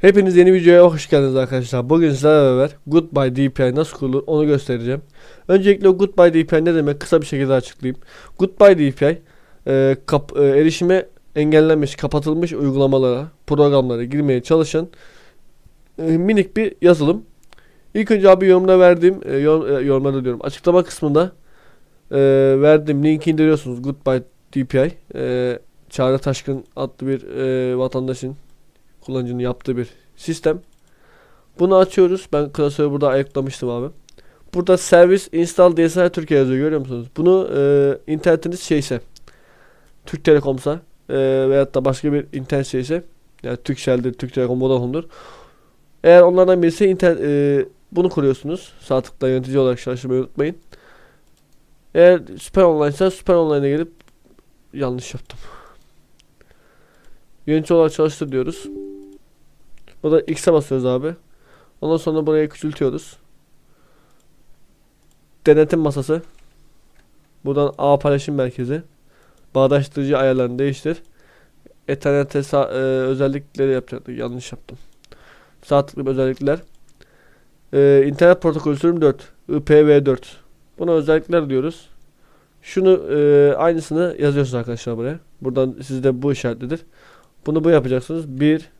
Hepiniz yeni videoya hoş geldiniz arkadaşlar. Bugün sizlerle beraber Goodbye DPI nasıl kurulur onu göstereceğim. Öncelikle Goodbye DPI ne demek kısa bir şekilde açıklayayım. Goodbye DPI e, kap, e, erişime engellenmiş, kapatılmış uygulamalara, programlara girmeye çalışan e, minik bir yazılım. İlk önce abi yorumda verdiğim, e, yorum, e, yorumlarda diyorum açıklama kısmında e, verdiğim linki indiriyorsunuz Goodbye DPI. E, Çağrı Taşkın adlı bir e, vatandaşın kullanıcının yaptığı bir sistem. Bunu açıyoruz. Ben klasörü burada ayıklamıştım abi. Burada servis install DSL Türkiye yazıyor görüyor musunuz? Bunu e, internetiniz şeyse Türk Telekom'sa e, veyahut da başka bir internet şeyse yani Turkcell'dir, Türk Telekom, Vodafone'dur. Eğer onlardan birisi internet e, bunu kuruyorsunuz. Sağ tıkla yönetici olarak çalıştırmayı unutmayın. Eğer Süper Online ise Süper Online'a gelip yanlış yaptım. Yönetici olarak çalıştır diyoruz. Burada X'e basıyoruz abi. Ondan sonra buraya küçültüyoruz. Denetim masası. Buradan ağ paylaşım merkezi. Bağdaştırıcı ayarlarını değiştir. Ethernet e, özellikleri yapacaktık. Yanlış yaptım. Sağ tıklayıp özellikler. E, internet protokolü sürüm 4. IPv4. Buna özellikler diyoruz. Şunu e, aynısını yazıyorsunuz arkadaşlar buraya. Buradan sizde bu işaretlidir. Bunu bu yapacaksınız. 1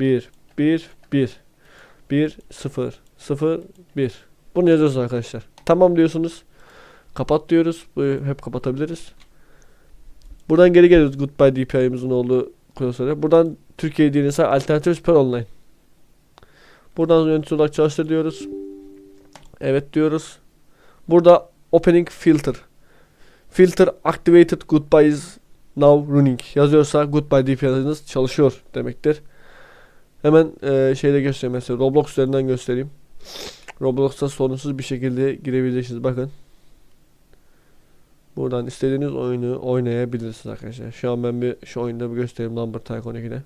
1 1 1 1 0 0 1 Bunu yazıyorsunuz arkadaşlar. Tamam diyorsunuz. Kapat diyoruz. Bu hep kapatabiliriz. Buradan geri geliyoruz Goodbye DPI'mizin olduğu klasöre. Buradan Türkiye DNS alternatif süper online. Buradan yönetici olarak çalıştır diyoruz. Evet diyoruz. Burada opening filter. Filter activated goodbye is now running yazıyorsa goodbye DPI'niz çalışıyor demektir. Hemen e, şeyde göstereyim mesela Roblox üzerinden göstereyim. Roblox'ta sorunsuz bir şekilde girebileceksiniz bakın. Buradan istediğiniz oyunu oynayabilirsiniz arkadaşlar. Şu an ben bir şu oyunda bir göstereyim Number Tycoon 2'de.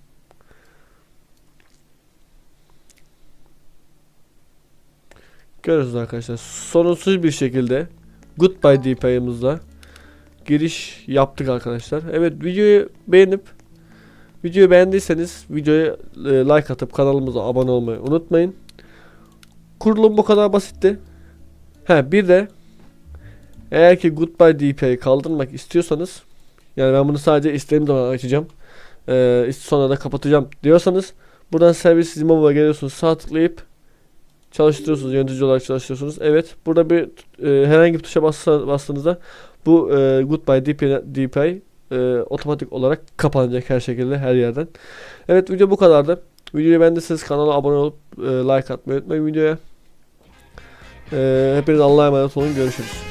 Görüyorsunuz arkadaşlar. Sorunsuz bir şekilde Goodbye DPI'mızla giriş yaptık arkadaşlar. Evet videoyu beğenip videoyu beğendiyseniz videoya e, like atıp kanalımıza abone olmayı unutmayın. Kurulum bu kadar basitti. He bir de eğer ki Goodbye DPI'yi kaldırmak istiyorsanız yani ben bunu sadece istediğim zaman açacağım. Ee, sonra da kapatacağım diyorsanız buradan servis Zimova'a geliyorsunuz sağ tıklayıp çalıştırıyorsunuz yönetici olarak çalıştırıyorsunuz. Evet burada bir e, herhangi bir tuşa bastığınızda bu e, Goodbye DPI, DPI e, otomatik olarak kapanacak her şekilde her yerden. Evet video bu kadardı. Videoyu beğendiyseniz kanala abone olup e, like atmayı unutmayın videoya. E, hepiniz Allah'a emanet olun. Görüşürüz.